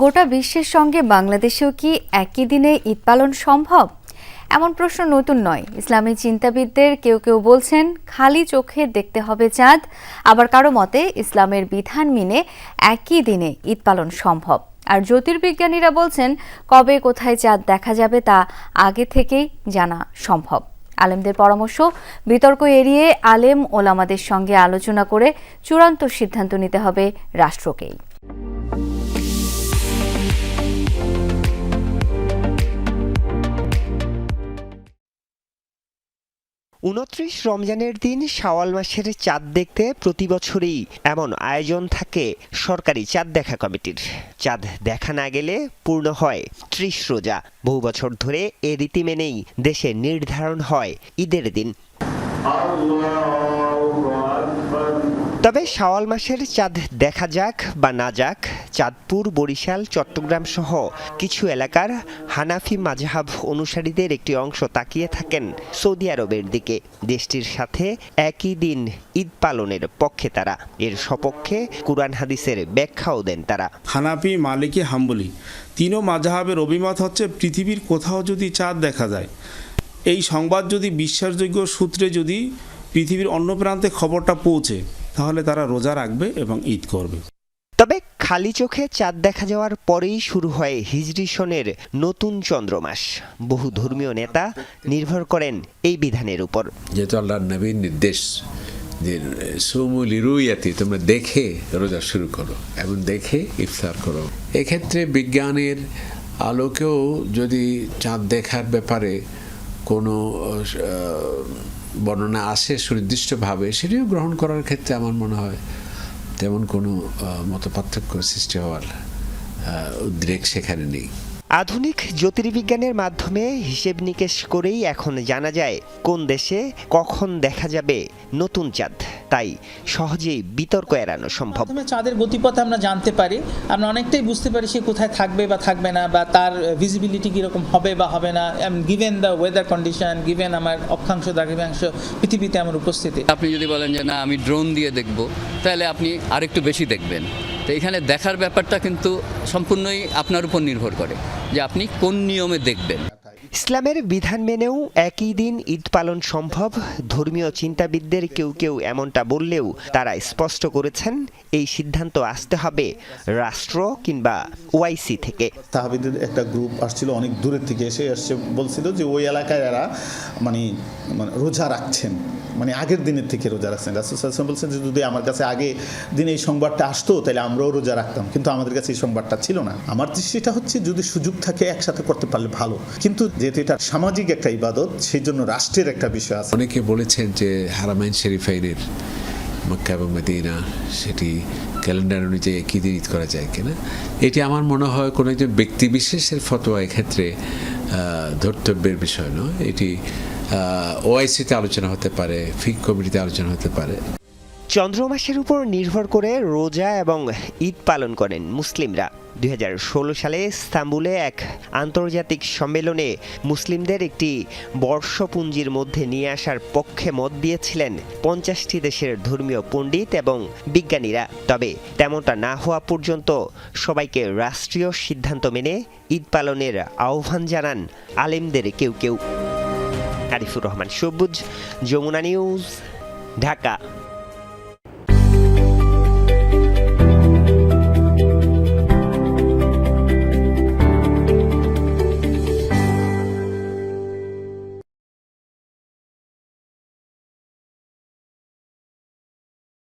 গোটা বিশ্বের সঙ্গে বাংলাদেশেও কি একই দিনে ঈদ পালন সম্ভব? এমন প্রশ্ন নতুন নয়। ইসলামী চিন্তাবিদদের কেউ কেউ বলছেন, খালি চোখে দেখতে হবে চাঁদ। আবার কারও মতে, ইসলামের বিধান মেনে একই দিনে ঈদ পালন সম্ভব। আর জ্যোতির্বিজ্ঞানীরা বলছেন, কবে কোথায় চাঁদ দেখা যাবে তা আগে থেকেই জানা সম্ভব। আলেমদের পরামর্শ, বিতর্ক এড়িয়ে আলেম ওলামাদের সঙ্গে আলোচনা করে চূড়ান্ত সিদ্ধান্ত নিতে হবে রাষ্ট্রকেই। উনত্রিশ রমজানের দিন শাওয়াল মাসের চাঁদ দেখতে প্রতি বছরই এমন আয়োজন থাকে সরকারি চাঁদ দেখা কমিটির। চাঁদ দেখা না গেলে পূর্ণ হয় ত্রিশ রোজা। বহু বছর ধরে এ রীতি মেনেই দেশে নির্ধারণ হয় ঈদের দিন। তবে শাওয়াল মাসের চাঁদ দেখা যাক বা না যাক, চাঁদপুর, বরিশাল, চট্টগ্রাম সহ কিছু এলাকার হানাফি মাঝহাব অনুসারীদের একটি অংশ তাকিয়ে থাকেন সৌদি আরবের দিকে। দেশটির সাথে একই দিন ঈদ পালনের পক্ষে তারা। এর সপক্ষে কুরআন হাদিসের ব্যাখ্যাও দেন তারা। হানাফি মালিকি হাম্বলি, তিনও মাজাহাবের অভিমত হচ্ছে পৃথিবীর কোথাও যদি চাঁদ দেখা যায়। এই সংবাদ যদি বিশ্বাসযোগ্য সূত্রে যদি পৃথিবীর অন্য প্রান্তে খবরটা পৌঁছে তাহলে তারা রোজা রাখবে এবং ঈদ করবে। তবে খালি চোখে চাঁদ দেখা যাওয়ার পরেই শুরু হয় হিজরি সনের নতুন চন্দ্রমাস। বহু ধর্মীয় নেতা নির্ভর করেন এই বিধানের উপর। যেহেতু আল্লাহ নবীর নির্দেশ যে সুমুলি রুইয়াতি তোমরা দেখে রোজা শুরু করো এবং দেখে ইফতার করো। এক্ষেত্রে বিজ্ঞানের আলোকেও যদি চাঁদ দেখার ব্যাপারে কোনো বর্ণনা আসে সুনির্দিষ্টভাবে, সেটিও গ্রহণ করার ক্ষেত্রে আমার মনে হয় তেমন কোনো মত পার্থক্য সৃষ্টি হওয়ার উদ্রেক সেখানে নেই। আধুনিক জ্যোতির্বিজ্ঞানের মাধ্যমে হিসেব নিকেশ করেই এখন জানা যায় কোন দেশে কখন দেখা যাবে নতুন চাঁদ। তাই সহজেই বিতর্ক এড়ানো সম্ভব। প্রথমে চাঁদের গতিপথ আমরা জানতে পারি আমরা অনেকটাই বুঝতে পারি সে কোথায় থাকবে বা থাকবে না বা তার ভিজিবিলিটি কীরকম হবে বা হবে না given the weather condition given আমার অক্ষাংশ দ্রাঘিমাংশ পৃথিবীতে আমার উপস্থিতি। আপনি যদি বলেন যে না আমি ড্রোন দিয়ে দেখব তাহলে আপনি আরেকটু বেশি দেখবেন। তো এখানে দেখার ব্যাপারটা কিন্তু সম্পূর্ণই আপনার উপর নির্ভর করে যে আপনি কোন নিয়মে দেখবেন। ইসলামের বিধান মেনেও একই দিন ঈদ পালন সম্ভব। ধর্মীয় চিন্তাবিদদের কেউ কেউ এমনটা বললেও তারা স্পষ্ট করেছেন, এই সিদ্ধান্ত আসতে হবে রাষ্ট্র কিংবা ওআইসি থেকে। তাহাবিদের একটা গ্রুপ আসছিল, অনেক দূরের থেকে এসে আসছে, বলছিল যে ওই এলাকায় এরা মানে মানে রোজা রাখছেন। মানে আগের দিনের থেকে রোজা রাখছেন। রাসুল বলছেন যে যদি আমার কাছে আগে দিনে এই সংবাদটা আসতো, তাহলে আমরাও রোজা রাখতাম। কিন্তু আমাদের কাছে এই সংবাদটা ছিল না। আমার দৃষ্টিটা হচ্ছে যদি সুযোগ থাকে, একসাথে করতে পারলে ভালো। কিন্তু যেহেতু এটা সামাজিক একটা ইবাদত সেই জন্য রাষ্ট্রের একটা বিষয় আছে। অনেকে বলেছেন যে হারামাইন শরীফাইনের মক্কা এবং মদিনা, সেটি ক্যালেন্ডার অনুযায়ী একই দিন ঈদ করা যায় কিনা? এটি আমার মনে হয় কোনো একজন ব্যক্তি বিশেষের ফতোয়া এক্ষেত্রে ধর্তব্যের বিষয় নয়। এটি ওআইসিতে আলোচনা হতে পারে, ফিক কমিটিতে আলোচনা হতে পারে। চন্দ্রমাসের উপর নির্ভর করে রোজা এবং ঈদ পালন করেন মুসলিমরা। দু হাজার ষোলো সালে ইস্তাম্বুলে এক আন্তর্জাতিক সম্মেলনে মুসলিমদের একটি বর্ষপুঞ্জির মধ্যে নিয়ে আসার পক্ষে মত দিয়েছিলেন পঞ্চাশটি দেশের ধর্মীয় পণ্ডিত এবং বিজ্ঞানীরা। তবে তেমনটা না হওয়া পর্যন্ত সবাইকে রাষ্ট্রীয় সিদ্ধান্ত মেনে ঈদ পালনের আহ্বান জানান আলেমদের কেউ কেউ। আরিফুর রহমান সবুজ, যমুনা নিউজ, ঢাকা।